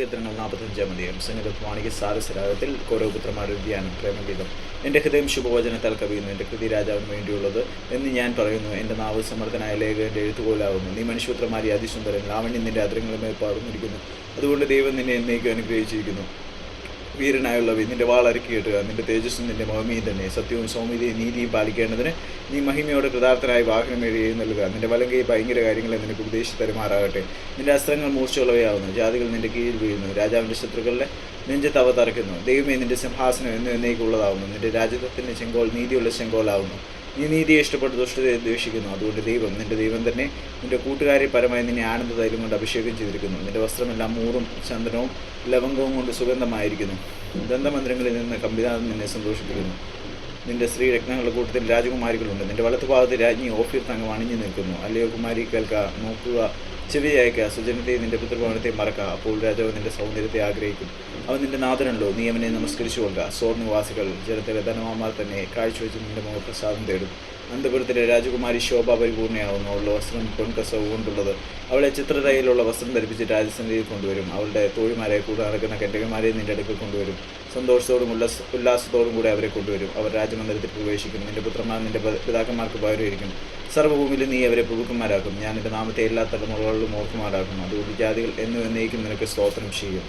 കീർത്തനങ്ങൾ നാൽപ്പത്തഞ്ചാം അധികം സംഗീതമാണിക സാരസരാഗത്തിൽ കൗരവപുത്രമാരുടെ ധ്യാനം പ്രേമഗീതം. എന്റെ ഹൃദയം ശുഭവചനത്താൽ കവിയുന്നു. എന്റെ കൃതി രാജാവിന് വേണ്ടിയുള്ളത് എന്ന് ഞാൻ പറയുന്നു. എന്റെ നാവ് സമർത്ഥനായ ലേഖകന്റെ എഴുത്തുകോലാകുന്നു. നീ മനുഷ്യപുത്രമാരി അതിസുന്ദരൻ ലാവണ്യം നിന്റെ അതിരങ്ങളുമായി പാടുന്നിരിക്കുന്നു അതുകൊണ്ട് ദൈവം നിന്നെ എന്നേക്കും അനുഗ്രഹിച്ചിരിക്കുന്നു. വീരനായുള്ളവ നിന്റെ വാളരക്കി കെട്ടുക നിന്റെ തേജസ്സും നിന്റെ മഹിമയും തന്നെ. സത്യവും സൗമ്യതയും നീതിയും പാലിക്കേണ്ടതിന് നീ മഹിമയോടെ കൃതാർത്ഥനായി വാഹനം എഴുതി നൽകുക. നിന്റെ വലങ്കൈ ഭയങ്കര കാര്യങ്ങളെ നിനക്ക് ഉപദേശിച്ച് തരുമാറാകട്ടെ. നിന്റെ അസ്ത്രങ്ങൾ മൂർച്ചയുള്ളവയാവുന്നു. ജാതികൾ നിന്റെ കീഴിൽ വീഴുന്നു. രാജാവിന്റെ ശത്രുക്കളുടെ നെഞ്ചത്തവ തറയ്ക്കുന്നു. ദൈവമേ നിന്റെ സിംഹാസനം എന്നും എന്നേക്കുള്ളതാവുന്നു നിന്റെ രാജ്യത്വത്തിന്റെ ചെങ്കോൾ നീതിയുള്ള ചെങ്കോലാവുന്നു. നീ നീതിയെ ഇഷ്ടപ്പെട്ട് ദുഷ്ടതയെ ദ്വേഷിക്കുന്നു. അതുകൊണ്ട് ദൈവം നിന്റെ ദൈവം തന്നെ നിന്റെ കൂട്ടുകാരെ പരമായി നിന്നെ ആനന്ദ തൈലം കൊണ്ട് അഭിഷേകം ചെയ്തിരിക്കുന്നു. നിന്റെ വസ്ത്രമെല്ലാം മൂറും ചന്ദനവും ലവംഗവും കൊണ്ട് സുഗന്ധമായിരിക്കുന്നു. ദന്തമന്ദിരങ്ങളിൽ നിന്ന് കമ്പിനാഥൻ നിന്നെ സന്തോഷിപ്പിക്കുന്നു. നിന്റെ സ്ത്രീ രത്നങ്ങളുടെ കൂട്ടത്തിൽ രാജകുമാരികളുണ്ട്. നിന്റെ വലത്തുഭാഗത്ത് രാജ്ഞി ഓഫീർ തങ്കം അണിഞ്ഞു നിൽക്കുന്നു. അല്ലയോ കുമാരി കേൾക്കുക നോക്കുക. ചെവി അയക്കുക സുജനത്തെയും നിന്റെ പുത്രഭവനത്തെ മറക്കുക അപ്പോൾ രാജാവ് നിന്റെ സൗന്ദര്യത്തെ ആഗ്രഹിക്കും. അവൻ നിന്റെ നാഥനുണ്ടോ നീ അവനെ നമസ്കരിച്ചു കൊള്ളുക. സോർ ജലത്തിലെ ധനവാന്മാർ തന്നെ കാഴ്ചവെച്ച് നിന്റെ മുഖപ്രസാദം തേടും. അന്തപുരത്തിലെ രാജകുമാരി ശോഭ പരിപൂർണയാവുന്നു അവളുടെ വസ്ത്രം പൊൻകസവ് കൊണ്ടുള്ളത്. അവളെ ചിത്രതയിലുള്ള വസ്ത്രം ധരിപ്പിച്ച് രാജസന്നിധിയിൽ കൊണ്ടുവരും. അവളുടെ തോഴിമാരെ കൂടെ നടക്കുന്ന കെട്ടകന്മാരെ നിന്റെ അടുക്കൽ കൊണ്ടുവരും. സന്തോഷത്തോടും ഉല്ലാസ ഉല്ലാസത്തോടും കൂടെ അവരെ കൊണ്ടുവരും. അവർ രാജമന്ദിരത്തിൽ പ്രവേശിക്കും. നിന്റെ പുത്രന്മാർ നിന്റെ പിതാക്കന്മാർക്ക് പകരമായിരിക്കും. സർവഭൂമിയിലും നീ അവരെ പ്രഭുക്കന്മാരാക്കും ഞാൻ എന്റെ നാമത്തെ എല്ലാ തലമുറകളിലും ഓർക്കുമാരാക്കും. അതുകൊണ്ട് ജാതികൾ എന്നും എന്നേക്കും നിനക്ക് സ്തോത്രം ചെയ്യും.